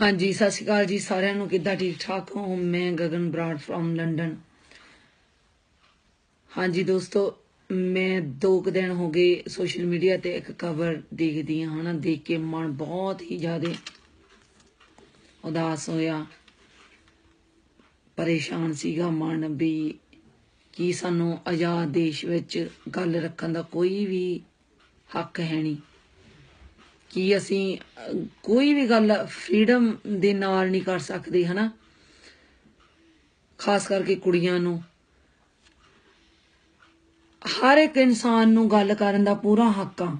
ਹਾਂਜੀ, ਸਤਿ ਸ਼੍ਰੀ ਅਕਾਲ ਜੀ ਸਾਰਿਆਂ ਨੂੰ। ਕਿੱਦਾਂ ਠੀਕ ਠਾਕ ਹੋ? ਮੈਂ ਗਗਨ ਬਰਾੜ ਫਰਮ ਲੰਡਨ ਹਾਂਜੀ ਦੋਸਤੋ, ਮੈਂ ਦੋ ਕੁ ਦਿਨ ਹੋ ਗਏ ਸੋਸ਼ਲ ਮੀਡੀਆ ਤੇ ਇੱਕ ਖਬਰ ਦੇਖਦੀ ਹਾਂ, ਹਨਾ। ਦੇਖ ਕੇ ਮਨ ਬਹੁਤ ਹੀ ਜ਼ਿਆਦਾ ਉਦਾਸ ਹੋਇਆ। ਪਰੇਸ਼ਾਨ ਸੀਗਾ ਮਨ ਵੀ ਕੀ ਸਾਨੂੰ ਆਜ਼ਾਦ ਦੇਸ਼ ਵਿੱਚ ਗੱਲ ਰੱਖਣ ਦਾ ਕੋਈ ਵੀ ਹੱਕ ਹੈ ਨਹੀਂ। ਕਿ ਅਸੀਂ ਕੋਈ ਵੀ ਗੱਲ ਫ੍ਰੀडम ਦੇ ਨਾਲ ਨਹੀਂ ਕਰ ਸਕਦੇ, ਹਨਾ? ਖਾਸ ਕਰਕੇ ਕੁੜੀਆਂ ਨੂੰ। ਹਰ ਇੱਕ ਇਨਸਾਨ ਨੂੰ ਗੱਲ ਕਰਨ ਦਾ ਪੂਰਾ ਹੱਕ ਆ।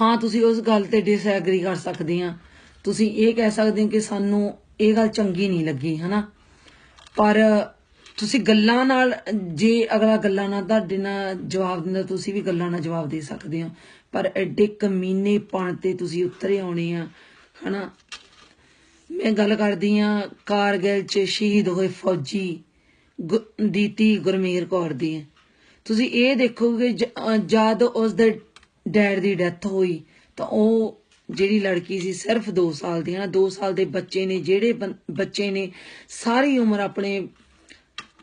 ਹਾਂ, ਤੁਸੀਂ ਉਸ ਗੱਲ ਤੇ ਡਿਸਐਗਰੀ ਕਰ ਸਕਦੇ ਆ। ਤੁਸੀਂ ਇਹ ਕਹਿ ਸਕਦੇ ਹੋ ਕਿ ਸਾਨੂੰ ਇਹ ਗੱਲ ਚੰਗੀ ਨਹੀਂ ਲੱਗੀ, ਹਨਾ? ਪਰ ਤੁਸੀਂ ਗੱਲਾਂ ਨਾਲ, ਜੇ ਅਗਲਾ ਗੱਲਾਂ ਨਾਲ, ਤੁਹਾਡੇ ਨਾਲ ਜਵਾਬ ਦਿੰਦਾ, ਤੁਸੀਂ ਵੀ ਗੱਲਾਂ ਨਾਲ ਜਵਾਬ ਦੇ ਸਕਦੇ ਹੋ। ਪਰ ਐਡੇ ਕਮੀਨੇ ਪਣ ਤੇ ਤੁਸੀਂ ਉਤਰੇ ਆਉਣੇ ਆ ਹਨਾ? ਮੈਂ ਗੱਲ ਕਰਦੀ ਆ ਕਾਰਗਿਲ ਚ ਸ਼ਹੀਦ ਹੋਏ ਫੌਜੀ ਗੁ- ਦੀ ਧੀ ਕੌਰ ਦੀ। ਤੁਸੀਂ ਇਹ ਦੇਖੋਗੇ ਜ- ਜਦ ਉਸ ਦੇ ਡੈਡ ਦੀ ਡੈਥ ਹੋਈ ਤਾਂ ਉਹ ਜਿਹੜੀ ਲੜਕੀ ਸੀ ਸਿਰਫ 2 ਸਾਲ ਦੀ ਹੈ ਨਾ 2 ਸਾਲ ਦੇ ਬੱਚੇ ਨੇ ਜਿਹੜੇ ਬੱਚੇ ਨੇ ਸਾਰੀ ਉਮਰ ਆਪਣੇ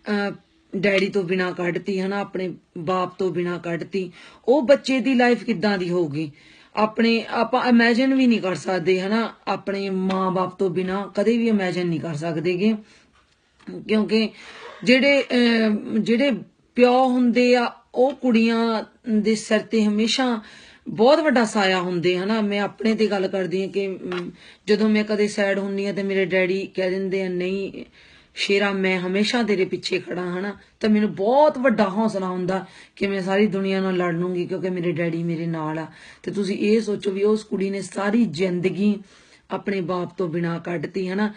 ਅਹ, ਡੈਡੀ ਤੋਂ ਬਿਨਾ ਕੱਢਤੀ, ਹਨਾ, ਆਪਣੇ ਬਾਪ ਤੋਂ ਬਿਨਾ ਕੱਢਤੀ। ਉਹ ਬੱਚੇ ਦੀ ਲਾਈਫ ਕਿੱਦਾਂ ਦੀ ਹੋਊਗੀ? ਆਪਣੇ, ਆਪਾਂ ਇਮੇਜਿਨ ਵੀ ਨਹੀਂ ਕਰ ਸਕਦੇ, ਹਨਾ, ਆਪਣੇ ਮਾਂ-ਬਾਪ ਤੋਂ ਬਿਨਾ ਕਦੇ ਵੀ ਇਮੇਜਿਨ ਨਹੀਂ ਕਰ ਸਕਦੇਗੇ। ਕਿਉਂਕਿ ਜਿਹੜੇ ਜਿਹੜੇ ਪਿਓ ਹੁੰਦੇ ਆ, ਉਹ ਕੁੜੀਆਂ ਦੇ ਸਿਰ ਤੇ ਹਮੇਸ਼ਾ ਬਹੁਤ ਵੱਡਾ ਸਾਇਆ ਹੁੰਦੇ, ਹਨਾ। ਮੈਂ ਆਪਣੇ ਤੇ ਗੱਲ ਕਰਦੀ ਹਾਂ ਕਿ ਜਦੋਂ ਮੈਂ ਕਦੇ ਸੈਡ ਹੁੰਨੀ ਆ ਤੇ ਮੇਰੇ ਡੈਡੀ ਕਹਿ ਦਿੰਦੇ ਆ, ਨਹੀਂ ਸ਼ੇਰਾ ਮੈਂ ਹਮੇਸ਼ਾ ਤੇਰੇ ਪਿੱਛੇ ਖੜਾ, ਹਨਾ? ਤਾਂ ਮੈਨੂੰ ਬਹੁਤ ਵੱਡਾ ਹੌਸਲਾ ਹੁੰਦਾ ਕਿ ਮੈਂ ਸਾਰੀ ਦੁਨੀਆ ਨਾਲ ਲੜ ਲੂੰਗੀ ਕਿਉਂਕਿ ਮੇਰੇ ਡੈਡੀ ਮੇਰੇ ਨਾਲ ਆ। ਤੇ ਤੁਸੀਂ ਇਹ ਸੋਚੋ ਵੀ ਉਸ ਕੁੜੀ ਨੇ ਸਾਰੀ ਜ਼ਿੰਦਗੀ ਆਪਣੇ ਬਾਪ ਤੋਂ ਬਿਨਾ ਕੱਢਤੀ, ਹਨਾ?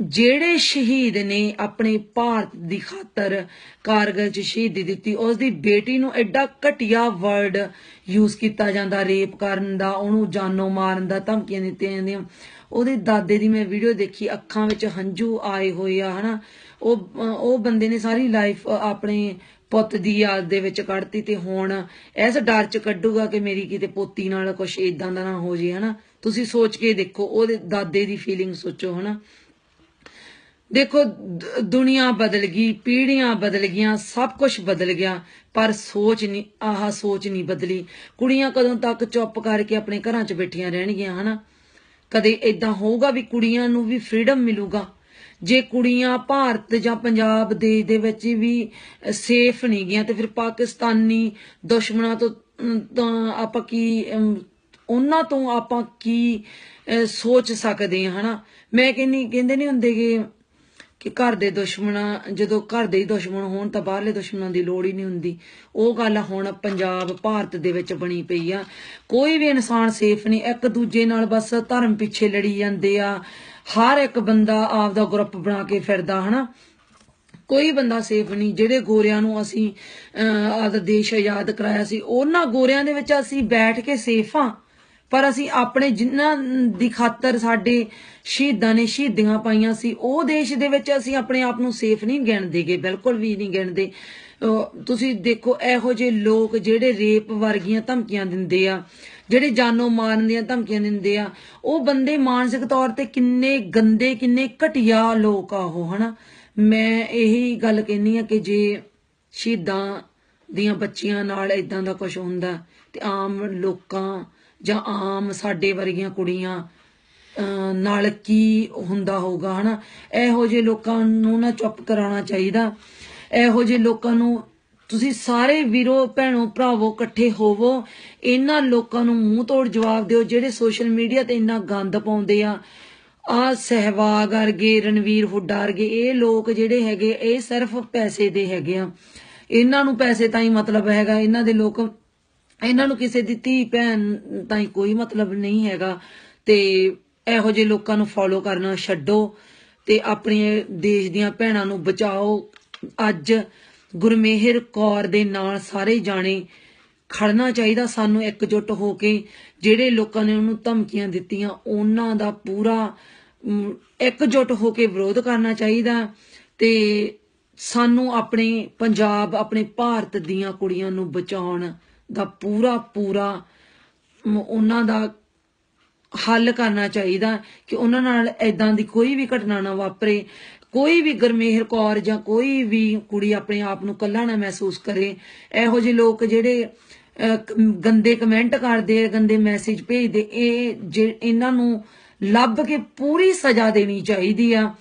ਜਿਹੜੇ ਸ਼ਹੀਦ ਨੇ ਆਪਣੇ ਭਾਰਤ ਦੀ ਖਾਤਰ ਕਾਰਗਲ 'ਚ ਸ਼ਹੀਦੀ ਦਿੱਤੀ ਉਸ ਦੀ ਬੇਟੀ ਨੂੰ ਐਡਾ ਘਟੀਆ ਵਰਡ ਯੂਜ਼ ਕੀਤਾ ਜਾਂਦਾ ਰੇਪ ਕਰਨ ਦਾ, ਉਹਨੂੰ ਜਾਨੋਂ ਮਾਰਨ ਦਾ, ਧਮਕੀਆਂ ਦਿੱਤੀਆਂ ਜਾਂਦੀਆਂ। ਉਹਦੇ ਦਾਦੇ ਦੀ ਮੈਂ ਵੀਡੀਓ ਦੇਖੀ, ਅੱਖਾਂ ਵਿੱਚ ਹੰਝੂ ਆਏ ਹੋਏ ਆ, ਹਨਾ। ਉਹ ਉਹ ਬੰਦੇ ਨੇ ਸਾਰੀ ਲਾਈਫ ਆਪਣੇ ਪੁੱਤ ਦੀ ਯਾਦ ਦੇ ਵਿੱਚ ਕੱਢਤੀ ਤੇ ਹੁਣ ਇਸ ਡਰ 'ਚ ਕੱਢੂਗਾ ਕਿ ਮੇਰੀ ਕਿਤੇ ਪੋਤੀ ਨਾਲ ਕੁਝ ਇਦਾਂ ਦਾ ਨਾ ਹੋ ਜੇ, ਹਨਾ। ਤੁਸੀਂ ਸੋਚ ਕੇ ਦੇਖੋ, ਉਹਦੇ ਦਾਦੇ ਦੀ ਫੀਲਿੰਗ ਸੋਚੋ, ਹਨਾ। ਦੇਖੋ, ਦ- ਦੁਨੀਆ ਬਦਲ ਗਈ, ਪੀੜ੍ਹੀਆਂ ਬਦਲ ਗਈਆਂ, ਸਭ ਕੁਝ ਬਦਲ ਗਿਆ, ਪਰ ਸੋਚ ਨਹੀਂ ਆਹ ਸੋਚ ਨਹੀਂ ਬਦਲੀ। ਕੁੜੀਆਂ ਕਦੋਂ ਤੱਕ ਚੁੱਪ ਕਰਕੇ ਆਪਣੇ ਘਰਾਂ 'ਚ ਬੈਠੀਆਂ ਰਹਿਣਗੀਆਂ, ਹਨਾ? ਕਦੇ ਇਦਾਂ ਹੋਊਗਾ ਵੀ ਕੁੜੀਆਂ ਨੂੰ ਵੀ ਫ੍ਰੀडम ਮਿਲੂਗਾ? ਜੇ ਕੁੜੀਆਂ ਭਾਰਤ ਜਾਂ ਪੰਜਾਬ ਦੇਸ਼ ਦੇ ਵਿੱਚ ਵੀ ਸੇਫ ਨਹੀਂ ਗਈਆਂ, ਤੇ ਫਿਰ ਪਾਕਿਸਤਾਨੀ ਦੁਸ਼ਮਣਾਂ ਤੋਂ ਤਾਂ ਆਪਾਂ ਕੀ ਉਹਨਾਂ ਤੋਂ ਆਪਾਂ ਕੀ ਸੋਚ ਸਕਦੇ ਹਾਂ, ਹਨਾ? ਮੈਂ ਕਹਿੰਨੀ ਕਹਿੰਦੇ ਨਹੀਂ ਹੁੰਦੇ ਕਿ ਕਿ ਘਰ ਦੇ ਦੁਸ਼ਮਣ ਜਦੋਂ ਘਰ ਦੇ ਹੀ ਦੁਸ਼ਮਣ ਹੋਣ ਤਾਂ ਬਾਹਰਲੇ ਦੁਸ਼ਮਣਾਂ ਦੀ ਲੋੜ ਹੀ ਨਹੀਂ ਹੁੰਦੀ। ਉਹ ਗੱਲ ਹੁਣ ਪੰਜਾਬ ਭਾਰਤ ਦੇ ਵਿੱਚ ਬਣੀ ਪਈ ਆ। ਕੋਈ ਵੀ ਇਨਸਾਨ ਸੇਫ ਨਹੀਂ ਇੱਕ ਦੂਜੇ ਨਾਲ ਬਸ ਧਰਮ ਪਿੱਛੇ ਲੜੀ ਜਾਂਦੇ ਆ। ਹਰ ਇੱਕ ਬੰਦਾ ਆਪਦਾ ਗਰੁੱਪ ਬਣਾ ਕੇ ਫਿਰਦਾ ਹਨਾ? ਕੋਈ ਬੰਦਾ ਸੇਫ ਨਹੀਂ ਜਿਹੜੇ ਗੋਰਿਆਂ ਨੂੰ ਅਸੀਂ ਅਹ, ਆਪਦਾ ਦੇਸ਼ ਆਜ਼ਾਦ ਕਰਾਇਆ ਸੀ ਉਹਨਾਂ ਗੋਰਿਆਂ ਦੇ ਵਿੱਚ ਅਸੀਂ ਬੈਠ ਕੇ ਸੇਫ ਆ। ਪਰ ਅਸੀਂ ਆਪਣੇ ਜਿਨ੍ਹਾਂ ਦੀ ਖਾਤਰ ਸਾਡੇ ਸ਼ਹੀਦਾਂ ਨੇ ਸ਼ਹੀਦੀਆਂ ਪਾਈਆਂ ਸੀ, ਉਹ ਦੇਸ਼ ਦੇ ਵਿੱਚ ਅਸੀਂ ਆਪਣੇ ਆਪ ਨੂੰ ਸੇਫ ਨਹੀਂ ਗਿਣਦੇਗੇ ਬਿਲਕੁਲ ਵੀ ਨਹੀਂ ਗਿਣਦੇ। ਤੁਸੀਂ ਦੇਖੋ, ਇਹੋ ਜਿਹੇ ਲੋਕ ਜਿਹੜੇ ਰੇਪ ਵਰਗੀਆਂ ਧਮਕੀਆਂ ਦਿੰਦੇ ਆ, ਜਿਹੜੇ ਜਾਨੋਂ ਮਾਰਨ ਦੀਆਂ ਧਮਕੀਆਂ ਦਿੰਦੇ ਆ, ਉਹ ਬੰਦੇ ਮਾਨਸਿਕ ਤੌਰ ਤੇ ਕਿੰਨੇ ਗੰਦੇ, ਕਿੰਨੇ ਘਟੀਆ ਲੋਕ ਆ ਉਹ, ਹਨਾ? ਮੈਂ ਇਹੀ ਗੱਲ ਕਹਿੰਨੀ ਆ ਕਿ ਜੇ ਸ਼ਹੀਦਾਂ ਦੀਆਂ ਬੱਚੀਆਂ ਨਾਲ ਇਦਾਂ ਦਾ ਕੁਝ ਹੁੰਦਾ ਤੇ ਆਮ ਲੋਕਾਂ ਜਾਂ ਆਮ ਸਾਡੇ ਵਰਗੀਆਂ ਕੁੜੀਆਂ ਨਾਲ ਕੀ ਹੁੰਦਾ ਹੋਊਗਾ, ਹਨਾ? ਇਹੋ ਜਿਹੇ ਲੋਕਾਂ ਨੂੰ ਨਾ ਚੁੱਪ ਕਰਾਉਣਾ ਚਾਹੀਦਾ। ਇਹੋ ਜਿਹੇ ਲੋਕਾਂ ਨੂੰ ਤੁਸੀਂ ਸਾਰੇ ਵੀਰੋ, ਭੈਣੋ, ਭਰਾਵੋ ਇਕੱਠੇ ਹੋਵੋ। ਇਹਨਾਂ ਲੋਕਾਂ ਨੂੰ ਮੂੰਹ ਤੋੜ ਜਵਾਬ ਦਿਓ, ਜਿਹੜੇ ਸੋਸ਼ਲ ਮੀਡੀਆ ਤੇ ਇੰਨਾ ਗੰਦ ਪਾਉਂਦੇ ਆ। ਆ ਸਹਿਵਾਗ ਵਰਗੇ, ਰਣਵੀਰ ਹੁੱਡਾ ਵਰਗੇ, ਇਹ ਲੋਕ ਜਿਹੜੇ ਹੈਗੇ, ਇਹ ਸਿਰਫ ਪੈਸੇ ਦੇ ਹੈਗੇ ਆ। ਇਹਨਾਂ ਨੂੰ ਪੈਸੇ ਤਾਂ ਹੀ ਮਤਲਬ ਹੈਗਾ, ਇਹਨਾਂ ਦੇ ਲੋਕ ਇਹਨਾਂ ਨੂੰ ਕਿਸੇ ਦੀ ਧੀ ਭੈਣ ਤਾਂ ਕੋਈ ਮਤਲਬ ਨਹੀਂ ਹੈਗਾ ਤੇ ਇਹੋ ਜਿਹੇ ਲੋਕਾਂ ਨੂੰ ਫੋਲੋ ਕਰਨਾ ਛੱਡੋ ਤੇ ਆਪਣੇ ਦੇਸ਼ ਦੀਆਂ ਭੈਣਾਂ ਨੂੰ ਬਚਾਓ। ਅੱਜ ਗੁਰਮੇਹਰ ਕੌਰ ਦੇ ਨਾਲ ਸਾਰੇ ਜਾਣੇ ਖੜਨਾ ਚਾਹੀਦਾ ਸਾਨੂੰ ਇਕਜੁੱਟ ਹੋ ਕੇ ਜਿਹੜੇ ਲੋਕਾਂ ਨੇ ਉਹਨੂੰ ਧਮਕੀਆਂ ਦਿੱਤੀਆਂ ਉਹਨਾਂ ਦਾ ਪੂਰਾ ਅਮ, ਇਕਜੁੱਟ ਹੋ ਕੇ ਵਿਰੋਧ ਕਰਨਾ ਚਾਹੀਦਾ ਤੇ ਸਾਨੂੰ ਆਪਣੇ ਪੰਜਾਬ ਆਪਣੇ ਭਾਰਤ ਦੀਆਂ ਕੁੜੀਆਂ ਨੂੰ ਬਚਾਉਣ ਦਾ ਪੂਰਾ ਪੂਰਾ ਉਹਨਾਂ ਦਾ ਹੱਲ ਕਰਨਾ ਚਾਹੀਦਾ ਕਿ ਉਹਨਾਂ ਨਾਲ ਐਦਾਂ ਦੀ ਕੋਈ ਵੀ ਘਟਨਾ ਨਾ ਵਾਪਰੇ, ਕੋਈ ਵੀ ਗਰਮੇਹਰ ਕੌਰ ਜਾਂ ਕੋਈ ਵੀ ਕੁੜੀ ਆਪਣੇ ਆਪ ਨੂੰ ਕੱਲਾ ਨਾ ਮਹਿਸੂਸ ਕਰੇ। ਇਹੋ ਜਿਹੇ ਲੋਕ ਜਿਹੜੇ ਗੰਦੇ ਕਮੈਂਟ ਕਰਦੇ, ਗੰਦੇ ਮੈਸੇਜ ਭੇਜਦੇ, ਇਹ ਜੇ ਇਹਨਾਂ ਨੂੰ ਲੱਭ ਕੇ ਪੂਰੀ ਸਜ਼ਾ ਦੇਣੀ ਚਾਹੀਦੀ ਆ।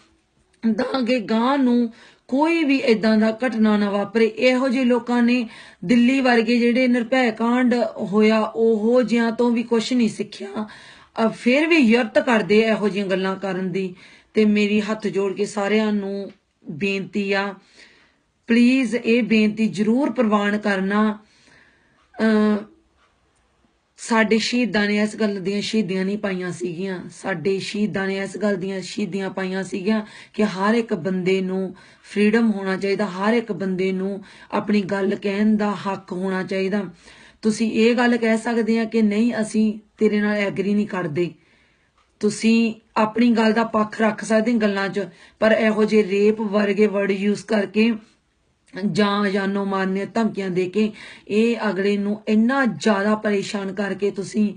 ਤਾਂ ਕਿ ਗਾਂ ਨੂੰ ਕੋਈ ਵੀ ਇਦਾਂ ਦਾ ਘਟਨਾ ਨਾ ਵਾਪਰੇ। ਇਹੋ ਜਿਹੇ ਲੋਕਾਂ ਨੇ ਦਿੱਲੀ ਵਰਗੇ ਜਿਹੜੇ ਨਿਰਭੈ ਕਾਂਡ ਹੋਇਆ, ਉਹੋ ਜਿਹਾਂ ਤੋਂ ਵੀ ਕੁਝ ਨਹੀਂ ਸਿੱਖਿਆ। ਫਿਰ ਵੀ ਯਰਤ ਕਰਦੇ ਇਹੋ ਜਿਹੀਆਂ ਗੱਲਾਂ ਕਰਨ ਦੀ। ਤੇ ਮੇਰੀ ਹੱਥ ਜੋੜ ਕੇ ਸਾਰਿਆਂ ਨੂੰ ਬੇਨਤੀ ਆ ਪਲੀਜ਼ ਇਹ ਬੇਨਤੀ ਜ਼ਰੂਰ ਪ੍ਰਵਾਨ ਕਰਨਾ। ਅ ਸਾਡੇ ਸ਼ਹੀਦਾਂ ਨੇ ਇਸ ਗੱਲ ਦੀਆਂ ਸ਼ਹੀਦੀਆਂ ਨਹੀਂ ਪਾਈਆਂ ਸੀਗੀਆਂ। ਸਾਡੇ ਸ਼ਹੀਦਾਂ ਨੇ ਇਸ ਗੱਲ ਦੀਆਂ ਸ਼ਹੀਦੀਆਂ ਪਾਈਆਂ ਸੀਗੀਆਂ ਕਿ ਹਰ ਇੱਕ ਬੰਦੇ ਨੂੰ ਫ੍ਰੀडम ਹੋਣਾ ਚਾਹੀਦਾ, ਹਰ ਇੱਕ ਬੰਦੇ ਨੂੰ ਆਪਣੀ ਗੱਲ ਕਹਿਣ ਦਾ ਹੱਕ ਹੋਣਾ ਚਾਹੀਦਾ। ਤੁਸੀਂ ਇਹ ਗੱਲ ਕਹਿ ਸਕਦੇ ਆ ਕਿ ਨਹੀਂ, ਅਸੀਂ ਤੇਰੇ ਨਾਲ ਐਗਰੀ ਨਹੀਂ ਕਰਦੇ। ਤੁਸੀਂ ਆਪਣੀ ਗੱਲ ਦਾ ਪੱਖ ਰੱਖ ਸਕਦੇ ਗੱਲਾਂ 'ਚ, ਪਰ ਇਹੋ ਜਿਹੇ ਰੇਪ ਵਰਗੇ ਵਰਡ ਯੂਜ਼ ਕਰਕੇ ਜਾਂ ਜਾਨੋ ਮਾਰਨੇ ਧਮਕੀਆਂ ਦੇ ਕੇ ਇਹ ਅਗਲੇ ਨੂੰ ਇੰਨਾ ਜ਼ਿਆਦਾ ਪਰੇਸ਼ਾਨ ਕਰਕੇ ਤੁਸੀਂ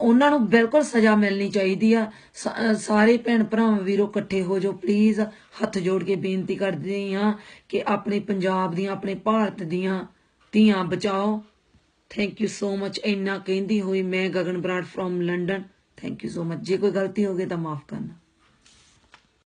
ਉਹਨਾਂ ਨੂੰ ਬਿਲਕੁਲ ਸਜ਼ਾ ਮਿਲਣੀ ਚਾਹੀਦੀ ਆ। ਸ- ਸਾਰੇ ਭੈਣ ਭਰਾਵਾਂ ਵੀਰੋ ਇਕੱਠੇ ਹੋ ਜਾਓ ਪਲੀਜ਼ ਹੱਥ ਜੋੜ ਕੇ ਬੇਨਤੀ ਕਰਦੇ ਹਾਂ ਕਿ ਆਪਣੇ ਪੰਜਾਬ ਦੀਆਂ, ਆਪਣੇ ਭਾਰਤ ਦੀਆਂ ਧੀਆਂ ਬਚਾਓ। ਥੈਂਕ ਯੂ ਸੋ ਮਚ ਇੰਨਾ ਕਹਿੰਦੀ ਹੋਈ ਮੈਂ Gagan Brar from London thank you so much ਜੇ ਕੋਈ ਗਲਤੀ ਹੋ ਗਈ ਤਾਂ ਮਾਫ ਕਰਨਾ।